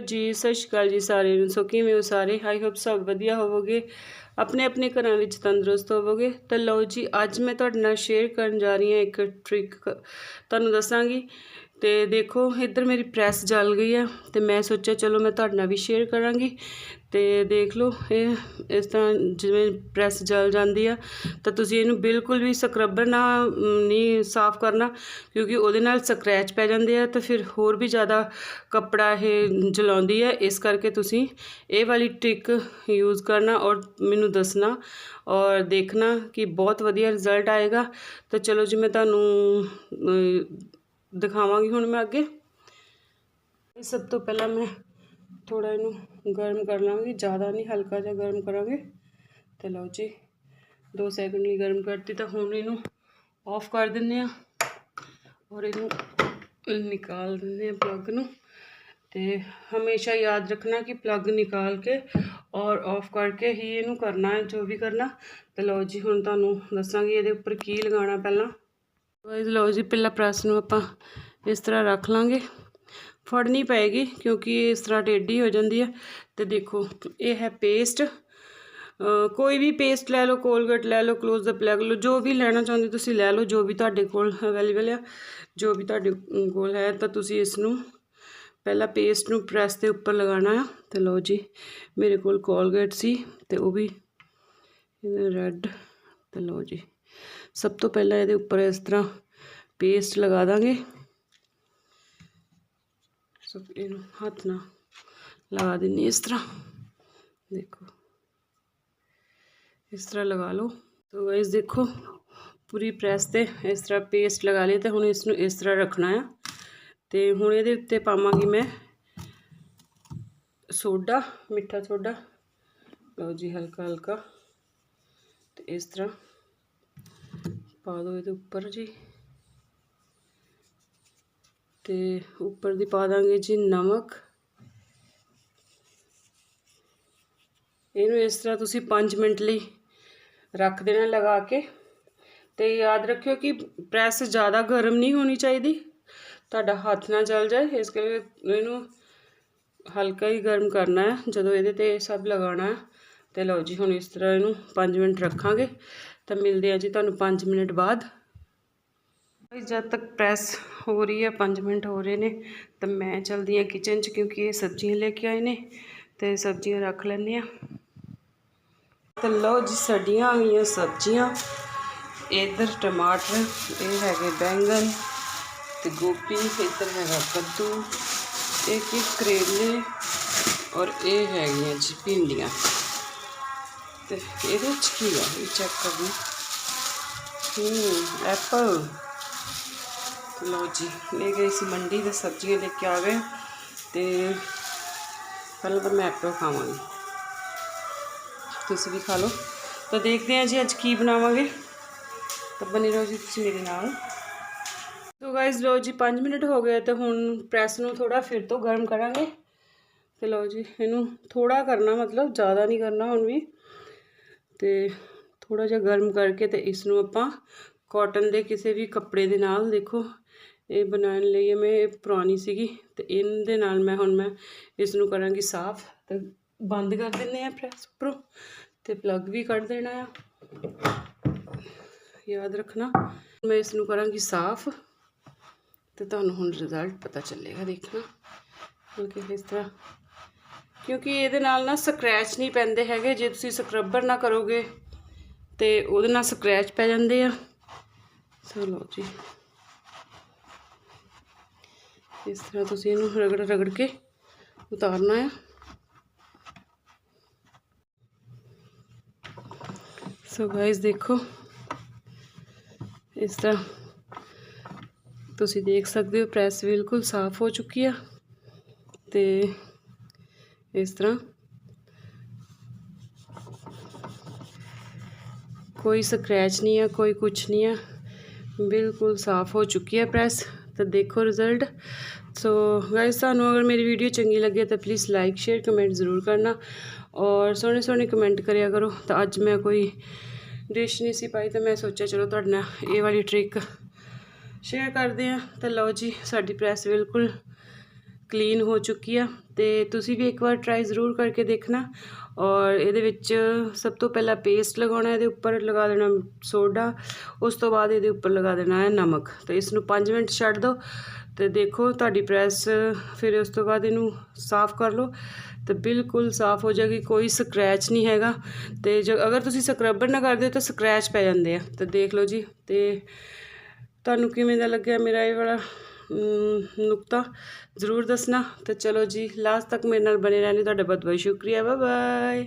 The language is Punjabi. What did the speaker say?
ਜੀ, ਸਤਿ ਸ਼੍ਰੀ ਅਕਾਲ ਜੀ ਸਾਰਿਆਂ ਨੂੰ। ਸੋ ਕਿਵੇਂ ਹੋ ਸਾਰੇ? ਆਈ ਹੋਪ ਸਭ ਵਧੀਆ ਹੋਵੋਗੇ। ਆਪਣੇ ਆਪਣੇ ਘਰਾਂ ਵਿੱਚ ਤੰਦਰੁਸਤ ਹੋਵੋਗੇ। ਤਾਂ ਲਓ ਜੀ, ਅੱਜ ਮੈਂ ਤੁਹਾਡੇ ਨਾਲ ਸ਼ੇਅਰ ਕਰਨ ਜਾ ਰਹੀ ਹਾਂ ਇੱਕ ਟ੍ਰਿਕ ਤੁਹਾਨੂੰ ਦੱਸਾਂਗੀ। ਤੇ ਦੇਖੋ, ਇੱਧਰ ਮੇਰੀ ਪ੍ਰੈਸ ਜਲ ਗਈ ਆ ਤੇ ਮੈਂ ਸੋਚਿਆ ਚਲੋ ਮੈਂ ਤੁਹਾਡੇ ਨਾਲ ਵੀ ਸ਼ੇਅਰ ਕਰਾਂਗੀ। ਤੇ ਦੇਖ ਲਓ, ਇਹ ਇਸ ਤਰ੍ਹਾਂ ਜਿਵੇਂ ਪ੍ਰੈਸ ਜਲ ਜਾਂਦੀ ਆ, ਤਾਂ ਤੁਸੀਂ ਇਹਨੂੰ ਬਿਲਕੁਲ ਵੀ ਸਕਰਬਰ ਨਾਲ ਨਹੀਂ ਸਾਫ਼ ਕਰਨਾ, ਕਿਉਂਕਿ ਉਹਦੇ ਨਾਲ ਸਕ੍ਰੈਚ ਪੈ ਜਾਂਦੇ ਆ, ਤਾਂ ਫਿਰ ਹੋਰ ਵੀ ਜ਼ਿਆਦਾ ਕੱਪੜਾ ਇਹ ਜਲਾਉਂਦੀ ਹੈ ਇਸ ਕਰਕੇ ਤੁਸੀਂ ਇਹ ਵਾਲੀ ਟ੍ਰਿਕ ਯੂਜ਼ ਕਰਨਾ ਔਰ ਮੈਨੂੰ ਦੱਸਣਾ ਔਰ ਦੇਖਣਾ ਕਿ ਬਹੁਤ ਵਧੀਆ ਰਿਜ਼ਲਟ ਆਏਗਾ। ਤਾਂ ਚਲੋ ਜੀ, ਮੈਂ ਤੁਹਾਨੂੰ ਦਿਖਾਵਾਂਗੀ ਹੁਣ ਮੈਂ ਅੱਗੇ। ਸਭ ਤੋਂ ਪਹਿਲਾਂ ਮੈਂ ਥੋੜਾ ਇਹਨੂੰ ਗਰਮ ਕਰ ਲਾਂਗੀ। ਜ਼ਿਆਦਾ ਨਹੀਂ, ਹਲਕਾ ਜਿਹਾ ਗਰਮ ਕਰਾਂਗੇ। ਤੇ ਲਓ ਜੀ 2 ਸੈਕਿੰਡ ਲਈ ਗਰਮ ਕਰਤੀ ਤਾਂ ਹੁਣ ਇਹਨੂੰ ਆਫ ਕਰ ਦਿੰਦੇ ਆ ਔਰ ਇਹਨੂੰ ਨਿਕਾਲ ਦਿੰਦੇ ਆ ਪਲੱਗ ਨੂੰ। ਤੇ ਹਮੇਸ਼ਾ ਯਾਦ ਰੱਖਣਾ ਕਿ ਪਲੱਗ ਨਿਕਾਲ ਕੇ ਔਰ ਆਫ ਕਰਕੇ ਹੀ ਇਹਨੂੰ ਕਰਨਾ ਹੈ, ਜੋ ਵੀ ਕਰਨਾ। ਤੇ ਲਓ ਜੀ, ਹੁਣ ਤੁਹਾਨੂੰ ਦੱਸਾਂਗੀ ਇਹਦੇ ਉੱਪਰ ਕੀ ਲਗਾਉਣਾ ਪਹਿਲਾਂ। ਗਾਇਸ ਲਓ ਜੀ, ਪਹਿਲਾਂ ਪ੍ਰੈਸ ਨੂੰ ਆਪਾਂ ਇਸ ਤਰ੍ਹਾਂ ਰੱਖ ਲਾਂਗੇ। ਫੜਨੀ ਪਏਗੀ ਕਿਉਂਕਿ ਇਹ ਇਸ ਤਰ੍ਹਾਂ ਟੇਢੀ ਹੋ ਜਾਂਦੀ ਹੈ ਤੇ ਦੇਖੋ, ਇਹ ਹੈ ਪੇਸਟ ਕੋਈ ਵੀ ਪੇਸਟ ਲੈ ਲਓ ਕੋਲਗੇਟ ਲੈ ਲਓ ਕਲੋਜ਼ਅਪ ਲੈ ਲਓ, ਜੋ ਵੀ ਲੈਣਾ ਚਾਹੁੰਦੇ ਤੁਸੀਂ ਲੈ ਲਓ, ਜੋ ਵੀ ਤੁਹਾਡੇ ਕੋਲ ਅਵੇਲੇਬਲ ਆ, ਜੋ ਵੀ ਤੁਹਾਡੇ ਕੋਲ ਹੈ, ਤਾਂ ਤੁਸੀਂ ਇਸ ਨੂੰ ਪਹਿਲਾਂ ਪੇਸਟ ਨੂੰ ਪ੍ਰੈਸ ਦੇ ਉੱਪਰ ਲਗਾਉਣਾ ਆ। ਤੇ ਲਓ ਜੀ, ਮੇਰੇ ਕੋਲ ਕੋਲਗੇਟ ਸੀ ਤੇ ਉਹ ਵੀ ਰੈੱਡ ਤੇ ਲਓ ਜੀ ਸਭ ਤੋਂ ਪਹਿਲਾਂ ਇਹਦੇ ਉੱਪਰ ਇਸ ਤਰ੍ਹਾਂ ਪੇਸਟ ਲਗਾ ਦਾਂਗੇ। ਸੋ ਇਹਨੂੰ ਹੱਥ ਨਾਲ ਲਗਾ ਦਿੰਨੀ ਇਸ ਤਰ੍ਹਾਂ। ਦੇਖੋ, ਇਸ ਤਰ੍ਹਾਂ ਲਗਾ ਲਓ। ਤੋ ਗਾਇਸ ਦੇਖੋ, ਪੂਰੀ ਪ੍ਰੈਸ ਤੇ ਇਸ ਤਰ੍ਹਾਂ ਪੇਸਟ ਲਗਾ ਲਈ ਤੇ ਹੁਣ ਇਸ ਨੂੰ ਇਸ ਤਰ੍ਹਾਂ ਰੱਖਣਾ ਆ। ਤੇ ਹੁਣ ਇਹਦੇ ਉੱਤੇ ਪਾਵਾਂਗੀ ਮੈਂ ਸੋਡਾ, ਮਿੱਠਾ ਸੋਡਾ। ਲਓ ਜੀ ਹਲਕਾ ਹਲਕਾ ਤੇ ਇਸ ਤਰ੍ਹਾਂ ਪਾ ਦਿਓ ਇਹਦੇ ਉੱਪਰ ਜੀ। ਤੇ ਉੱਪਰ ਦੀ ਪਾ ਦਾਂਗੇ ਜੀ ਨਮਕ। ਇਹਨੂੰ ਇਸ ਤਰ੍ਹਾਂ ਤੁਸੀਂ 5 ਮਿੰਟ ਲਈ ਰੱਖ ਦੇਣਾ ਲਗਾ ਕੇ। ਤੇ ਯਾਦ ਰੱਖਿਓ ਕਿ ਪ੍ਰੈਸ ਜ਼ਿਆਦਾ ਗਰਮ ਨਹੀਂ ਹੋਣੀ ਚਾਹੀਦੀ। ਤੁਹਾਡਾ ਹੱਥ ਨਾ ਜਲ ਜਾਏ, ਇਸ ਕਰਕੇ ਇਹਨੂੰ ਹਲਕਾ ਹੀ ਗਰਮ ਕਰਨਾ ਹੈ। ਜਦੋਂ ਇਹਦੇ ਤੇ ਸਭ ਲਗਾਉਣਾ ਹੈ, ਤੇ ਲਓ ਜੀ, ਹੁਣ ਇਸ ਤਰ੍ਹਾਂ ਇਹਨੂੰ 5 ਮਿੰਟ ਰੱਖਾਂਗੇ। ਤਾਂ ਮਿਲਦੇ ਆ ਜੀ ਤੁਹਾਨੂੰ 5 ਮਿੰਟ ਬਾਅਦ। ਜਦ ਤੱਕ ਪ੍ਰੈਸ ਹੋ ਰਹੀ ਹੈ 5 ਮਿੰਟ ਹੋ ਰਹੇ ਨੇ, ਤਾਂ ਮੈਂ ਚਲਦੀ ਹਾਂ ਕਿਚਨ 'ਚ ਕਿਉਂਕਿ ਇਹ ਸਬਜ਼ੀਆਂ ਲੈ ਕੇ ਆਏ ਨੇ, ਤੇ ਸਬਜ਼ੀਆਂ ਰੱਖ ਲੈਂਦੇ ਆ ਤਾਂ ਲਓ ਜੀ, ਸਾਡੀਆਂ ਆ ਗਈਆਂ ਸਬਜ਼ੀਆਂ। ਇਧਰ ਟਮਾਟਰ, ਇਹ ਹੈਗੇ ਬੈਂਗਨ ਤੇ ਗੋਭੀ, ਇੱਧਰ ਹੈਗਾ ਕੱਦੂ ਇਹ ਕੀ ਕਰੇਲੇ ਔਰ ਇਹ ਹੈਗੀਆਂ ਜੀ ਭਿੰਡੀਆਂ। ਤੇ ਇਹਦੇ ਵਿੱਚ ਕੀ ਆ? ਇਹ ਚੈੱਕ ਕਰਨੀ। ਹੂੰ ਐਪਲ ਲਓ ਜੀ, ਲੈ ਗਏ ਸੀ ਮੰਡੀ ਤੇ ਸਬਜ਼ੀਆਂ ਲੈ ਕੇ ਆ ਗਏ ਤੇ ਪਹਿਲਾਂ ਤਾਂ ਮੈਂ ਐਪਲ ਖਾਵਾਂਗੀ। ਤੁਸੀਂ ਵੀ ਖਾ ਲਓ। ਤਾਂ ਦੇਖਦੇ ਹਾਂ ਜੀ ਅੱਜ ਕੀ ਬਣਾਵਾਂਗੇ। ਤਾਂ ਬਣੇ ਰਹੋ ਜੀ ਤੁਸੀਂ ਮੇਰੇ ਨਾਲ। ਤੋ ਗਾਇਸ ਲਓ ਜੀ 5 ਮਿੰਟ ਹੋ ਗਏ ਤੇ ਹੁਣ ਪ੍ਰੈਸ ਨੂੰ ਥੋੜਾ ਫਿਰ ਤੋਂ ਗਰਮ ਕਰਾਂਗੇ। ਤੇ ਲਓ ਜੀ, ਇਹਨੂੰ ਥੋੜਾ ਕਰਨਾ ਮਤਲਬ ਜ਼ਿਆਦਾ ਨਹੀਂ ਕਰਨਾ ਹੁਣ ਵੀ। ਤੇ ਥੋੜਾ ਜਿਹਾ ਗਰਮ ਕਰਕੇ ਤੇ ਇਸ ਨੂੰ ਆਪਾਂ ਕਾਟਨ ਦੇ ਕਿਸੇ ਵੀ ਕੱਪੜੇ ਦੇ ਨਾਲ ਦੇਖੋ, ਇਹ ਬਣਾਉਣ ਲਈ ਮੈਂ ਇਹ ਪੁਰਾਣੀ ਸੀਗੀ ਤੇ ਇਹਦੇ ਨਾਲ ਮੈਂ ਹੁਣ ਮੈਂ ਇਸ ਨੂੰ ਕਰਾਂਗੀ ਸਾਫ਼ ਤੇ ਬੰਦ ਕਰ ਦਿੰਦੇ ਆ ਪ੍ਰੈਸ ਉੱਪਰੋਂ ਤੇ ਪਲੱਗ ਵੀ ਕੱਢ ਦੇਣਾ ਆ। ਯਾਦ ਰੱਖਣਾ, ਮੈਂ ਇਸ ਨੂੰ ਕਰਾਂਗੀ ਸਾਫ਼ ਤੇ ਤੁਹਾਨੂੰ ਹੁਣ ਰਿਜ਼ਲਟ ਪਤਾ ਚੱਲੇਗਾ ਦੇਖਣਾ। ਕਿਉਂਕਿ ਇਸ ਤਰ੍ਹਾਂ ਕਿਉਂਕਿ ਇਹਦੇ ਨਾਲ ਨਾ ਸਕ੍ਰੈਚ ਨਹੀਂ ਪੈਂਦੇ ਹੈਗੇ, ਜੇ ਤੁਸੀਂ ਸਕਰਬਰ ਨਾ ਕਰੋਗੇ ਤੇ ਉਹਦੇ ਨਾਲ ਸਕ੍ਰੈਚ ਪੈ ਜਾਂਦੇ ਆ। ਸੋ ਲਓ ਜੀ। ਇਸ ਤਰ੍ਹਾਂ ਤੁਸੀਂ ਇਹਨੂੰ ਰਗੜ ਰਗੜ ਕੇ ਉਤਾਰਨਾ ਹੈ ਸੋ ਗਾਇਸ ਦੇਖੋ। ਇਸ ਤਰ੍ਹਾਂ ਤੁਸੀਂ ਦੇਖ ਸਕਦੇ ਹੋ, ਪ੍ਰੈਸ ਬਿਲਕੁਲ ਸਾਫ਼ ਹੋ ਚੁੱਕੀ ਆ ਤੇ ਇਸ ਤਰ੍ਹਾਂ ਕੋਈ ਸਕ੍ਰੈਚ ਨਹੀਂ ਆ ਕੋਈ ਕੁਝ ਨਹੀਂ ਆ ਬਿਲਕੁਲ ਸਾਫ਼ ਹੋ ਚੁੱਕੀ ਹੈ ਪ੍ਰੈਸ ਤਾਂ ਦੇਖੋ ਰਿਜ਼ਲਟ ਸੋ ਗਾਇਸ ਤੁਹਾਨੂੰ ਅਗਰ ਮੇਰੀ ਵੀਡੀਓ ਚੰਗੀ ਲੱਗੇ ਤਾਂ ਪਲੀਜ਼ ਲਾਈਕ ਸ਼ੇਅਰ ਕਮੈਂਟ ਜ਼ਰੂਰ ਕਰਨਾ ਔਰ ਸੋਹਣੇ ਸੋਹਣੇ ਕਮੈਂਟ ਕਰਿਆ ਕਰੋ ਤਾਂ ਅੱਜ ਮੈਂ ਕੋਈ ਡਿਸ਼ ਨਹੀਂ ਸੀ ਪਾਈ ਤਾਂ ਮੈਂ ਸੋਚਿਆ ਚਲੋ ਤੁਹਾਡੇ ਨਾਲ ਇਹ ਵਾਲੀ ਟ੍ਰਿਕ ਸ਼ੇਅਰ ਕਰਦੇ ਆ ਤਾਂ ਲਓ ਜੀ ਸਾਡੀ ਪ੍ਰੈਸ ਬਿਲਕੁਲ ਕਲੀਨ ਹੋ ਚੁੱਕੀ ਆ ਤੇ ਤੁਸੀਂ ਵੀ ਇੱਕ ਵਾਰ ਟਰਾਈ ਜ਼ਰੂਰ ਕਰਕੇ ਦੇਖਣਾ ਔਰ ਇਹਦੇ ਵਿੱਚ ਸਭ ਤੋਂ ਪਹਿਲਾਂ ਪੇਸਟ ਲਗਾਉਣਾ, ਇਹਦੇ ਉੱਪਰ ਲਗਾ ਦੇਣਾ ਸੋਡਾ, ਉਸ ਤੋਂ ਬਾਅਦ ਇਹਦੇ ਉੱਪਰ ਲਗਾ ਦੇਣਾ ਹੈ ਨਮਕ। ਤੇ ਇਸ ਨੂੰ 5 ਮਿੰਟ ਛੱਡ ਦਿਓ ਤੇ ਦੇਖੋ ਤੁਹਾਡੀ ਪ੍ਰੈਸ ਫਿਰ ਉਸ ਤੋਂ ਬਾਅਦ ਇਹਨੂੰ ਸਾਫ਼ ਕਰ ਲਓ। ਤੇ ਬਿਲਕੁਲ ਸਾਫ਼ ਹੋ ਜਾਏਗੀ, ਕੋਈ ਸਕ੍ਰੈਚ ਨਹੀਂ ਹੈਗਾ। ਤੇ ਜੋ, ਅਗਰ ਤੁਸੀਂ ਸਕਰਬਰ ਨਾ ਕਰਦੇ ਹੋ ਤਾਂ ਸਕ੍ਰੈਚ ਪੈ ਜਾਂਦੇ ਆ। ਤੇ ਦੇਖ ਲਓ ਜੀ, ਤੇ ਤੁਹਾਨੂੰ ਕਿਵੇਂ ਦਾ ਲੱਗਿਆ ਮੇਰਾ ਇਹ ਵਾਲਾ ਨੁਕਤਾ ਜ਼ਰੂਰ ਦੱਸਣਾ। ਤੇ ਚਲੋ ਜੀ, ਲਾਸਟ ਤੱਕ ਮੇਰੇ ਨਾਲ ਬਣੇ ਰਹਿਣ ਲਈ ਤੁਹਾਡਾ ਬਹੁਤ ਬਹੁਤ ਸ਼ੁਕਰੀਆ। Bye bye